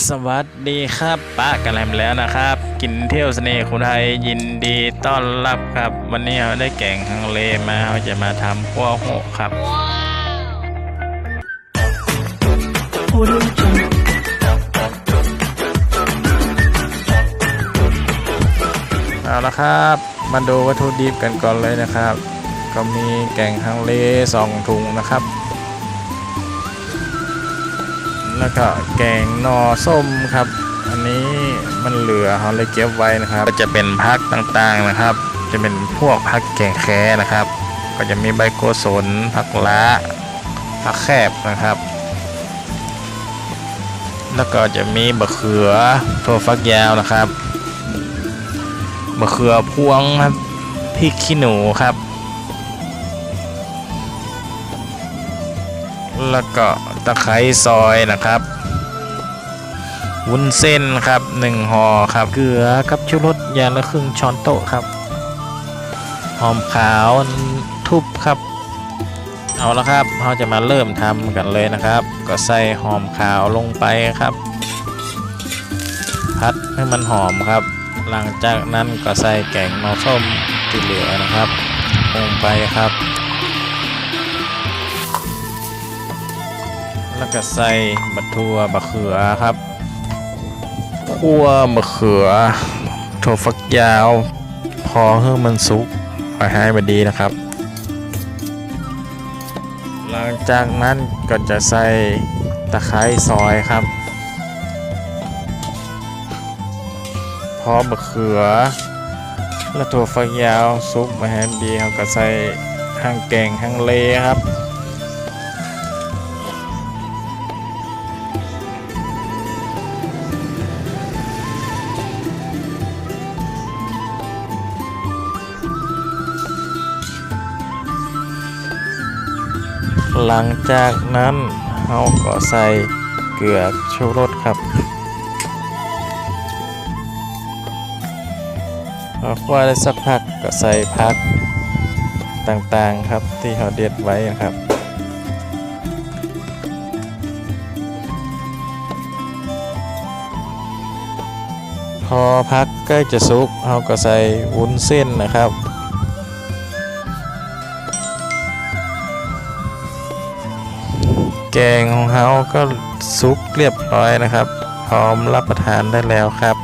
สวัสดีครับป้ากันแลมแล้วนะครับ กินเที่ยวเสน่ห์คนไทยยินดีต้อนรับครับ วันนี้เราได้แกงฮังเลมาเราจะมาทำขั้วโหกครับเอาละครับ มาดูวัตถุดิบกันก่อนเลยนะครับ ก็มีแกงฮังเลสองถุงนะครับ แล้วก็แกงนอส้มครับ อันนี้มันเหลือเราเลยเก็บไว้นะครับ ก็จะเป็นพักต่างๆนะครับ จะเป็นพวกพักแกงแค่นะครับ ก็จะมีใบโกศลผักละผักแคบนะครับ แล้วก็จะมีบะเขือถั่วฟักยาวนะครับมะเขือพวงครับพริกขี้หนูครับ แล้วก็ตะไคร้ซอยนะครับ วุ้นเส้นครับหนึ่งห่อครับ เกลือกับชูรสอย่างละครึ่งช้อนโต๊ะครับ หอมขาวทุบครับ เอาละครับเราจะมาเริ่มทำกันเลยนะครับ ก็ใส่หอมขาวลงไปครับ พัดให้มันหอมครับ หลังจากนั้นก็ใส่แกงนอส้มที่เหลือนะครับลงไปครับ แล้วก็ใส่บะทั่วบะเขือครับคั่วบะเขือถั่วฝักยาว พอให้มันสุกไว้ให้มันดีนะครับ หลังจากนั้นก็จะใส่ตะไคร้ซอยครับ พอมะเขือ และถั่วฝักยาวซุปมาแฮมดีเขาก็ใส่ห้างแกงห้างเลครับ หลังจากนั้นเราก็ใส่เกลือชูรสครับพอคั่วได้สักพักก็ใส่พักต่างๆครับที่เราเด็ดไว้นะครับพอพักใกล้จะสุกเราก็ใส่วุ้นเส้นนะครับ แกงของเขาก็ซุกเรียบร้อยนะครับ พร้อมรับประทานได้แล้วครับ